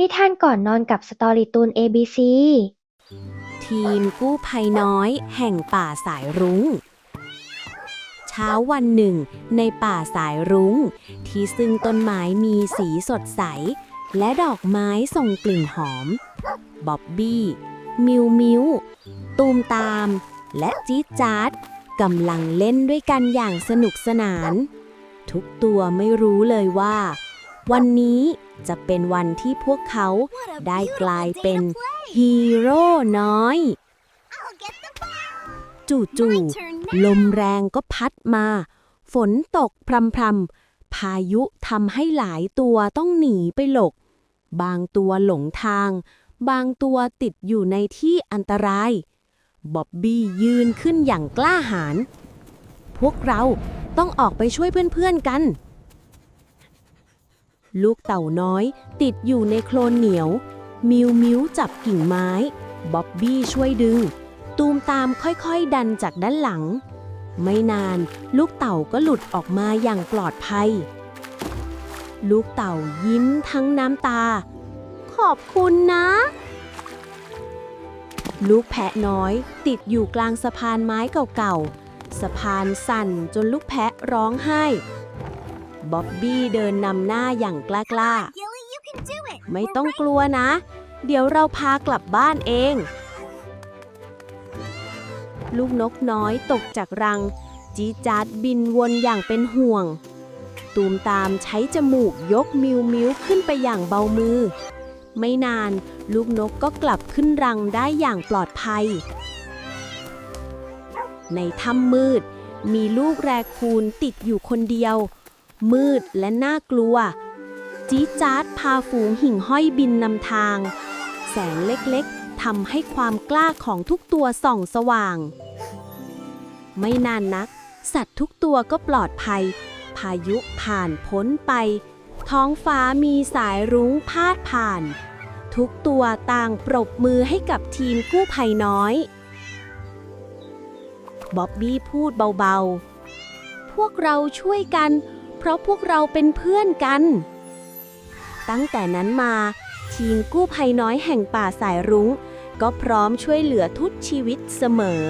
นิทานก่อนนอนกับสตอรี่ตูน ABC ทีมกู้ภัยน้อย แห่งป่าสายรุง้ง เช้าวันหนึ่ง ในป่าสายรุง้ง ที่ซึ่งต้นไม้มีสีสดใส และดอกไม้ส่งกลิ่นหอม บ๊อบบี้ มิวมิว ตูมตาม และจี๊ดจ๊าดกำลังเล่นด้วยกันอย่างสนุกสนาน ทุกตัวไม่รู้เลยว่า วันนี้ จะเป็นวันที่พวกเขาได้กลายเป็นฮีโร่น้อย จู่ๆลมแรงก็พัดมา ฝนตกพรำๆพายุทำให้หลายตัวต้องหนีไปหลบ บางตัวหลงทาง บางตัวติดอยู่ในที่อันตราย บ๊อบบี้ยืนขึ้นอย่างกล้าหาญพวกเราต้องออกไปช่วยเพื่อนๆกัน ลูกเต่าน้อยติดอยู่ในโคลนเหนียว มิวมิวจับกิ่งไม้ บ๊อบบี้ช่วยดึง ตูมตามค่อยๆดันจากด้านหลัง ไม่นานลูกเต่าก็หลุดออกมาอย่างปลอดภัย ลูกเต่ายิ้มทั้งน้ำตา ขอบคุณนะ ลูกแพะน้อยติดอยู่กลางสะพานไม้เก่าๆ สะพานสั่นจนลูกแพะร้องไห้ บ๊อบบี้เดินนำหน้าอย่างกล้าๆ ไม่ต้องกลัวนะ เดี๋ยวเราพากลับบ้านเอง ลูกนกน้อยตกจากรัง จีดจาดบินวนอย่างเป็นห่วง ตูมตามใช้จมูกยกมิวมิวขึ้นไปอย่างเบามือ ไม่นานลูกนกก็กลับขึ้นรังได้อย่างปลอดภัย ในถ้ำมืดมีลูกแรคูนติดอยู่คนเดียว มืดและน่ากลัว จี๊ดจ๊าดพาฝูงหิ่งห้อยบินนำทาง แสงเล็กๆทำให้ความกล้าของทุกตัวส่องสว่าง ไม่นานนัก สัตว์ทุกตัวก็ปลอดภัย พายุผ่านพ้นไป ท้องฟ้ามีสายรุ้งพาดผ่าน ทุกตัวต่างปรบมือให้กับทีมกู้ภัยน้อยบ๊อบบี้พูดเบาๆ พวกเราช่วยกัน เพราะพวกเราเป็นเพื่อนกัน ตั้งแต่นั้นมา ทีมกู้ภัยน้อยแห่งป่าสายรุง้ง ก็พร้อมช่วยเหลือทุกชีวิตเสมอ